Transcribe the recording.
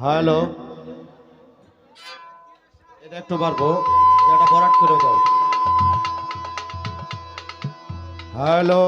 Hello. এটা একটু পারব এটা ভরাট করে দাও। হ্যালো।